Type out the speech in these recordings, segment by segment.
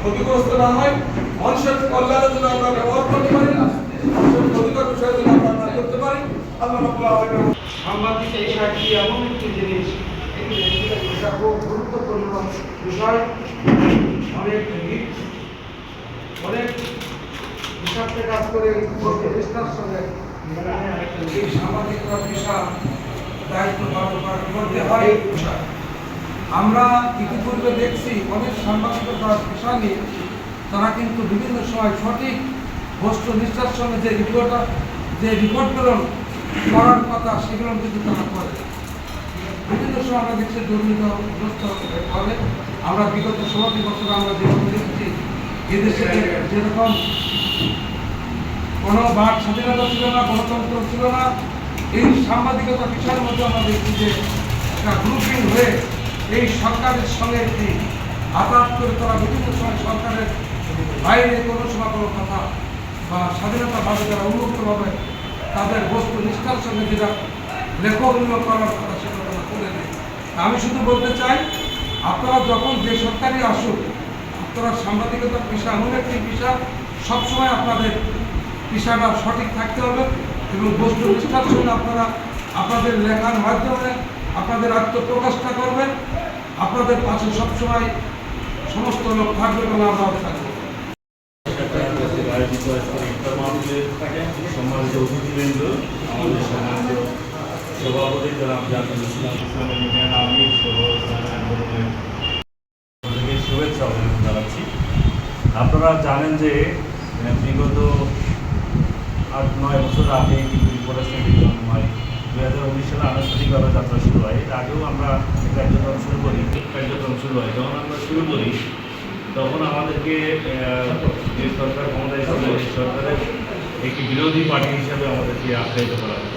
ক্ষতিগ্রস্ত না হয়, মানুষের কল্যাণের জন্য আমরা ব্যবহার করতে পারি ক্ষতিকর বিষয়ের জন্য আমরা না করতে পারি। সাংবাদিক একটি এমন একটি জিনিস গুরুত্বপূর্ণ বিষয়। অনেক অনেক হিসাবকে কাজ করে প্রতিষ্ঠার সঙ্গে এই সাংবাদিকতা পেশা দায়িত্ব পালন হয় এই আমরা ইতিপূর্বে দেখছি অনেক সাংবাদিকতা পেশা তারা কিন্তু বিভিন্ন সময় সঠিক বস্তু নিষ্ঠার সঙ্গে যে রিপোর্ট যে রিপোর্টগুলো করার কথা, সেগুলো কিন্তু তারা করে। বিভিন্ন সময় আমরা দেখছি দুর্নীতিগ্রস্ত হবে আমরা বিগত ষোলোটি বছর আমরা যেরকম দেখছি এদেশে যেরকম কোনো বাক স্বাধীনতা ছিল না, গণতন্ত্র ছিল না, এই সাংবাদিকতা বিষয়ের মধ্যে আমরা দেখছি যে একটা গ্রুপিং হয়ে এই সরকারের সঙ্গে একটি আঘাত করে তারা বিভিন্ন সময় সরকারের বাইরে কোনো সময় কোনো কথা বা স্বাধীনতা স্বাধীনতাভাবে যারা উন্মুক্তভাবে তাদের বস্তু নিষ্ঠার সঙ্গে যেটা লেখনীয় করার কথা সেটা তারা করে আমি শুধু বলতে চাই, আপনারা যখন যে সরকারই আসুক, আপনারা সাংবাদিকতার পেশা, এমন একটি পেশা, সবসময় আপনাদের পেশাটা সঠিক থাকতে হবে এবং বস্তু নিষ্ঠার সঙ্গে আপনারা, আপনাদের লেখার মাধ্যমে আপনাদের আত্মপ্রকাশটা করবেন। আপনাদের পাশে সবসময় সমস্ত লোক থাকবে। বলে আমরাও থাকব আমাদের অভিনন্দন জানাচ্ছি। আপনারা জানেন যে, বিগত আট, নয় বছর আগে কিন্তু জন্ম হয়। দুই হাজার সালে আনুষ্ঠানিকভাবে যাত্রা শুরু হয়। এর আগেও আমরা কার্যক্রম শুরু করি, কার্যক্রম শুরু হয়। যখন আমরা শুরু করি, তখন আমাদেরকে যে সরকার ক্ষমতায় ছিল সরকারের একটি বিরোধী পার্টি হিসাবে আমাদেরকে আখ্যায়িত করা হয়।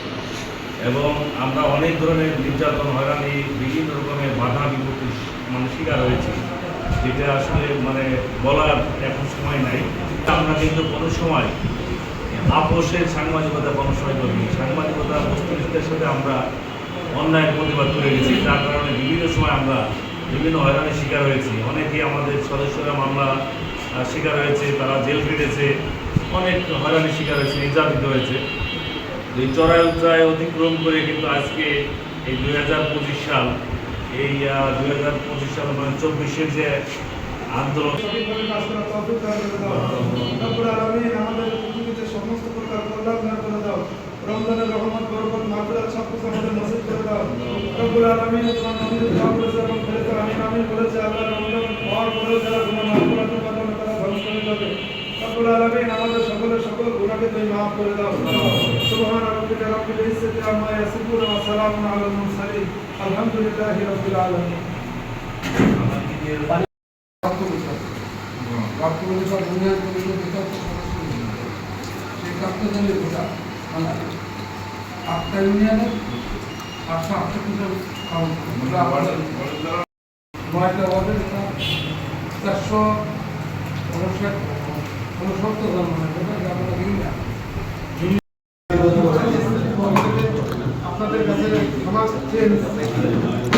এবং আমরা অনেক ধরনের নির্যাতন, হয়রানি, বিভিন্ন রকমের বাধা বিপত্তি মানে শিকার হয়েছি, যেটা আসলে মানে বলার এখন সময় নাই। আমরা কিন্তু কোনো সময় আপোষের সাংবাদিকতা কোনো সময় করিনি। সাংবাদিকতা বস্তুনিষ্ঠের সাথে আমরা অন্যায়ের প্রতিবাদ করে গেছি। যার কারণে বিভিন্ন সময় আমরা বিভিন্ন হয়রানির শিকার হয়েছি। অনেকেই আমাদের সদস্যরা মামলা শিকার হয়েছে তারা জেল কেটেছে অনেক হয়রানির শিকার হয়েছে নির্যাতিত হয়েছে। এই চড়াই উচ্চায় অতিক্রম করে কিন্তু আজকে এই দুই হাজার পঁচিশ সাল এই দুই হাজার পঁচিশ সাল মানে চব্বিশের যে আন্দোলন। আমাদের সমস্ত প্রকার কল্যাণ দান করে দাও রমজানের রহমত বরকত মাগফিরাত সব কিছু আমাদের নসিব করে দাও রব্বুল আলামিন তোমার নবীর দোয়া করেছে এবং ফেরেশতা আমিন আমিন বলেছে আল্লাহ রমজান হওয়ার পরেও যারা গুনাহ মাফ করাতে পারবে না তারা ধ্বংস করে যাবে রব্বুল আলামিন আমাদের সকলের সকল গুনাহকে তুমি মাফ করে দাও সুবহান রাব্বিকা রাব্বিল ইজ্জাতি আম্মা ইয়াসিফুন ওয়া সালামুন আলাল মুরসালিন আলহামদুলিল্লাহি রাব্বিল আলামিন বর্তমানে সব উন্নয়ন পরিষদ বিতর্ক সেই কাপ্তানের ভোটার মানে আটটা ইউনিয়নে আটশো আটষট্টি জন নয়টা ওয়ার্ডের এটা চারশো উনষাট উনসত্তর জন মানে আমরা আপনাদের কাছে আমার নিচ্ছি।